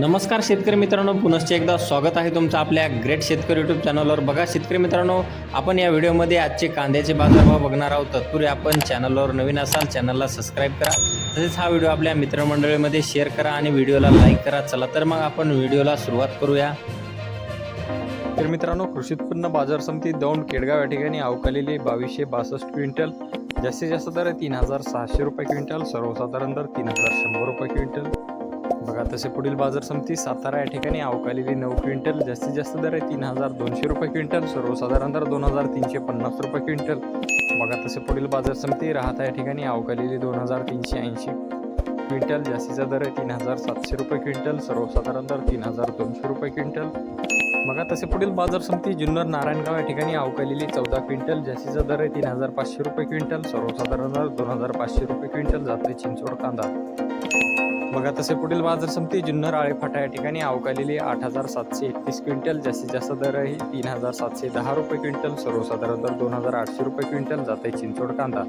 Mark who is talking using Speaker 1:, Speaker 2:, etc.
Speaker 1: नमस्कार शेतकरी मित्रांनो पुनश्च एकदा स्वागत आहे तुमचं आपल्या ग्रेट शेतकरी यूट्यूब चॅनलवर बघा शेतकरी मित्रांनो आपण या व्हिडिओमध्ये आजचे कांद्याचे बाजारभाव बघणार आहोत. तत्पूर्वी आपण चॅनलवर नवीन असाल चॅनलला सबस्क्राईब करा. तसेच हा व्हिडिओ आपल्या मित्रमंडळीमध्ये शेअर करा आणि व्हिडिओला लाईक करा. चला तर मग आपण व्हिडिओला सुरुवात करूया. तर मित्रांनो कृषी उत्पन्न बाजार समिती दौंड केडगाव या ठिकाणी अवकालेली बावीसशे बासष्ट क्विंटल जास्तीत जास्त दर तीन हजार सहाशे रुपये क्विंटल सर्वसाधारण दर तीन हजार शंभर रुपये क्विंटल. बघा तसे पुढील बाजार समिती सातारा या ठिकाणी अवकालेली नऊ क्विंटल जास्तीत जास्त दर आहे तीन हजार दोनशे रुपये क्विंटल सर्वसाधारण दर दोन हजार तीनशे पन्नास रुपये क्विंटल. बघा तसे पुढील बाजार समिती राहता या ठिकाणी अवकालेली दोन हजार तीनशे ऐंशी क्विंटल जास्तीचा दर आहे तीन हजार सातशे रुपये क्विंटल सर्वसाधारण दर तीन हजार दोनशे रुपये क्विंटल. बघा तसे पुढील बाजार समिती जुन्नर नारायणगाव या ठिकाणी अवकालेली चौदा क्विंटल जास्तीचा दर आहे तीन हजार पाचशे रुपये क्विंटल सर्वसाधारण दर दोन हजार पाचशे रुपये क्विंटल जाते चिंचवड कांदा. बघा तसे पुढील बाजार समिती जुन्नर आळेफाटा या ठिकाणी अवकालेली आठ हजार सातशे एकतीस क्विंटल. जास्तीत जास्त दर आहे तीन हजार सातशे दहा रुपये क्विंटल. सर्वसाधारण दर दोन हजार आठशे रुपये क्विंटल. जाते चिंचोड कांदा.